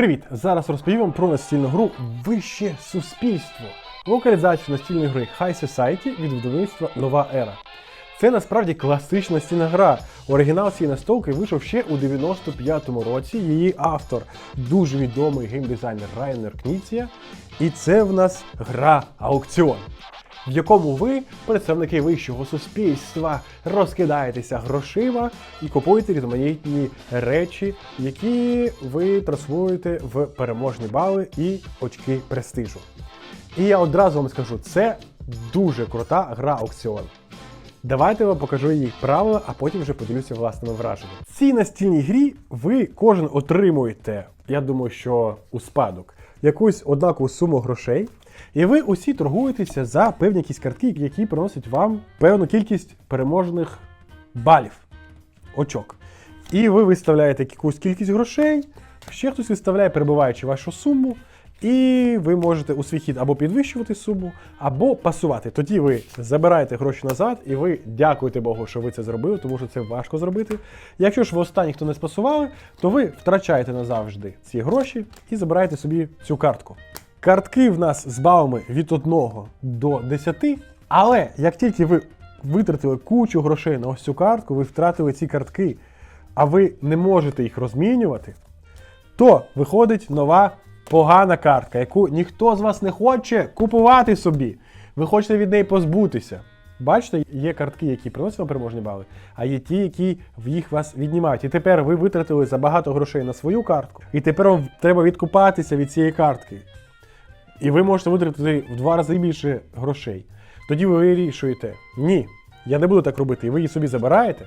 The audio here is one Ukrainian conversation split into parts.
Привіт! Зараз розповім вам про настільну гру Вище суспільство. Локалізацію настільної гри High Society від видавництва Нова Ера. Це насправді класична настільна гра. Оригінал цієї настолки вийшов ще у 95-му році. Її автор дуже відомий геймдизайнер Райнер Кніція. І це в нас гра Аукціон в якому ви, представники вищого суспільства, розкидаєтеся грошима і купуєте різноманітні речі, які ви трансформуєте в переможні бали і очки престижу. І я одразу вам скажу, це дуже крута гра аукціон. Давайте вам покажу її правила, а потім вже поділюся власними враженнями. В цій настільній грі ви кожен отримуєте, я думаю, що у спадок, якусь однакову суму грошей. І ви усі торгуєтеся за певні якісь картки, які приносять вам певну кількість переможних балів, очок. І ви виставляєте якусь кількість грошей, ще хтось виставляє, перебиваючи вашу суму, і ви можете у свій хід або підвищувати суму, або пасувати. Тоді ви забираєте гроші назад, і ви дякуєте Богу, що ви це зробили, тому що це важко зробити. Якщо ж ви останні, хто не спасували, то ви втрачаєте назавжди ці гроші і забираєте собі цю картку. Картки в нас з балами від 1 до 10, але як тільки ви витратили кучу грошей на ось цю картку, ви втратили ці картки, а ви не можете їх розмінювати, то виходить нова погана картка, яку ніхто з вас не хоче купувати собі. Ви хочете від неї позбутися. Бачите, є картки, які приносять вам переможні бали, а є ті, які в їх вас віднімають. І тепер ви витратили забагато грошей на свою картку, і тепер вам треба відкупатися від цієї картки. І ви можете витратити в два рази більше грошей. Тоді ви вирішуєте, ні, я не буду так робити, і ви її собі забираєте.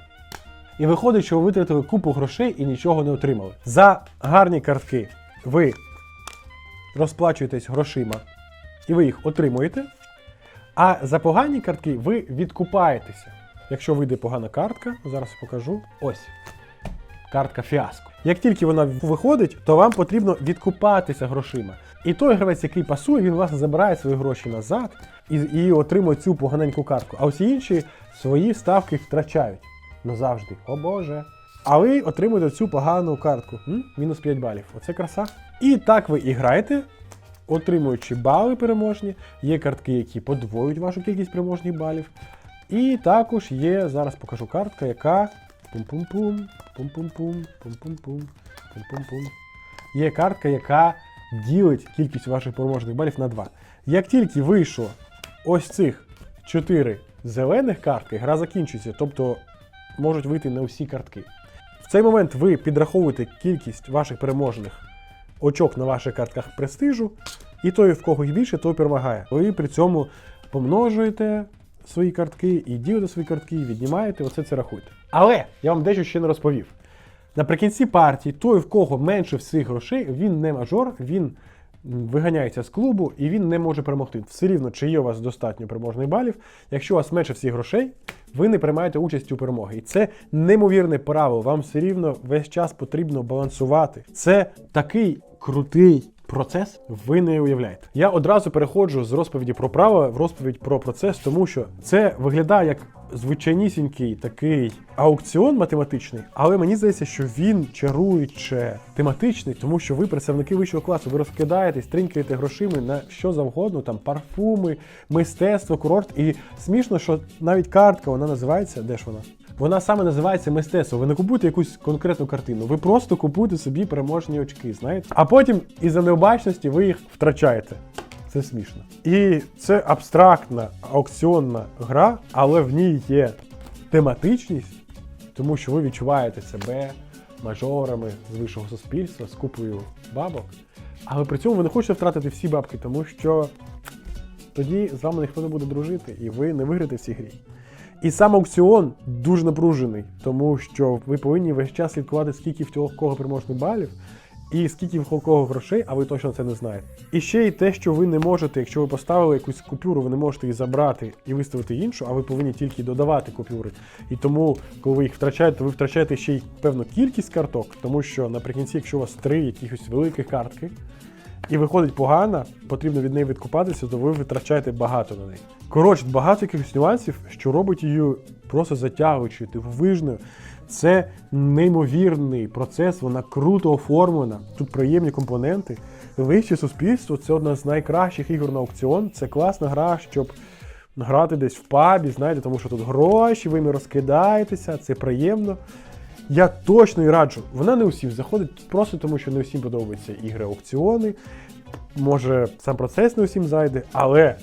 І виходить, що ви витратили купу грошей і нічого не отримали. За гарні картки ви розплачуєтесь грошима і ви їх отримуєте. А за погані картки ви відкупаєтеся. Якщо вийде погана картка, зараз покажу. Ось. Картка фіаско. Як тільки вона виходить, то вам потрібно відкупатися грошима. І той гравець, який пасує, він власне забирає свої гроші назад і, і отримує цю поганеньку картку. А усі інші свої ставки втрачають назавжди. О Боже. А ви отримуєте цю погану картку. М? Мінус 5 балів. Оце краса. І так ви і граєте, отримуючи бали переможні. Є картки, які подвоюють вашу кількість переможних балів. І також є, зараз покажу картка, яка. Пум-пум-пум, пум-пум-пум, пум-пум-пум, пум-пум-пум. Є картка, яка ділить кількість ваших переможних балів на 2. Як тільки вийшло ось цих 4 зелених картки, гра закінчується, тобто можуть вийти не усі картки. В цей момент ви підраховуєте кількість ваших переможних очок на ваших картках престижу, і той, в кого їх більше, той перемагає. Ви при цьому помножуєте свої картки і ділите свої картки, і віднімаєте, оце це рахуйте. Але я вам дещо ще не розповів. Наприкінці партії, той, в кого менше всіх грошей, він не мажор, він виганяється з клубу і він не може перемогти. Все рівно, чи є у вас достатньо переможних балів. Якщо у вас менше всіх грошей, ви не приймаєте участь у перемоги. І це неймовірне правило. Вам все рівно весь час потрібно балансувати. Це такий крутий. Процес ви не уявляєте. Я одразу переходжу з розповіді про право в розповідь про процес, тому що це виглядає як звичайнісінький такий аукціон математичний, але мені здається, що він чаруюче тематичний, тому що ви представники вищого класу, ви розкидаєтесь, тринькаєте грошима на що завгодно, там парфуми, мистецтво, курорт. І смішно, що навіть картка вона називається. Де ж вона? Вона саме називається мистецтво. Ви не купуєте якусь конкретну картину, ви просто купуєте собі переможні очки, знаєте? А потім із-за необачності ви їх втрачаєте. Це смішно. І це абстрактна аукціонна гра, але в ній є тематичність, тому що ви відчуваєте себе мажорами з вищого суспільства, з купою бабок. Але при цьому ви не хочете втратити всі бабки, тому що тоді з вами ніхто не буде дружити, і ви не виграєте в цій грі. І сам аукціон дуже напружений, тому що ви повинні весь час слідкувати, скільки в цього кого переможних балів, і скільки в кого грошей, а ви точно це не знаєте. І ще й те, що ви не можете, якщо ви поставили якусь купюру, ви не можете її забрати і виставити іншу, а ви повинні тільки додавати купюри. І тому, коли ви їх втрачаєте, то ви втрачаєте ще й певну кількість карток, тому що наприкінці, якщо у вас три якихось великих картки, і виходить погано, потрібно від неї відкупатися, то ви витрачаєте багато на неї. Коротше, багато якихось нюансів, що робить її просто затягуючою, дивовижною. Це неймовірний процес, вона круто оформлена. Тут приємні компоненти. Вище суспільство це одна з найкращих ігор на аукціон. Це класна гра, щоб грати десь в пабі, знаєте, тому що тут гроші, ви не розкидаєтеся, це приємно. Я точно і раджу. Вона не усім заходить, просто тому що не усім подобаються ігри аукціони. Може, сам процес не усім зайде, але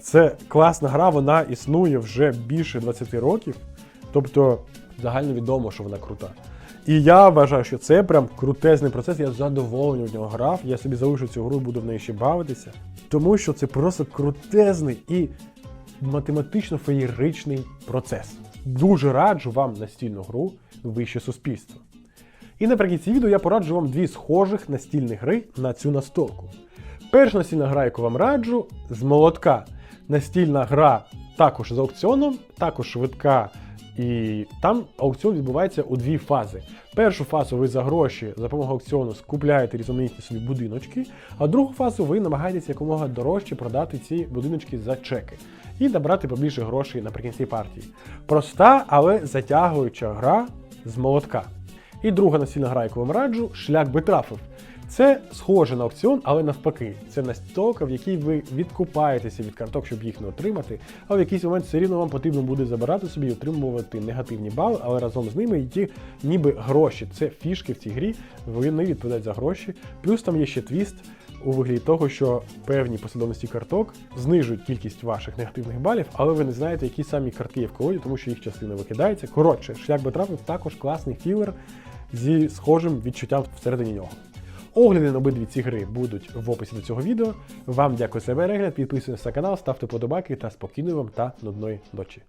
це класна гра, вона існує вже більше 20 років. Тобто загально відомо, що вона крута. І я вважаю, що це прям крутезний процес. Я з задоволенням в нього грав. Я собі залишу цю гру буду в неї ще бавитися. Тому що це просто крутезний і математично феєричний процес. Дуже раджу вам настільну гру вище суспільство. І наприкінці відео я пораджу вам дві схожих настільні гри на цю настолку. Перша настільна гра, яку вам раджу, з молотка. Настільна гра також з аукціоном, також швидка. І там аукціон відбувається у дві фази. Першу фазу ви за гроші за допомогою аукціону скупляєте різноманітні собі будиночки, а другу фазу ви намагаєтеся якомога дорожче продати ці будиночки за чеки і набрати побільше грошей наприкінці партії. Проста, але затягуюча гра з молотка. І друга настільна гра, яку вам раджу, шлях би трафив. Це схоже на аукціон, але навпаки. Це настолка, в якій ви відкупаєтеся від карток, щоб їх не отримати, а в якийсь момент все рівно вам потрібно буде забирати собі і отримувати негативні бали, але разом з ними йти ніби гроші. Це фішки в цій грі, вони відповідають за гроші. Плюс там є ще твіст у вигляді того, що певні послідовності карток знижують кількість ваших негативних балів, але ви не знаєте, які самі картки є в колоді, тому що їх частина викидається. Коротше, шлях би трапив також класний філер зі схожим відчуттям всередині нього. Огляди на обидві ці гри будуть в описі до цього відео. Вам дякую за перегляд, підписуйтесь на канал, ставте подобайки та спокійної вам та нудної ночі.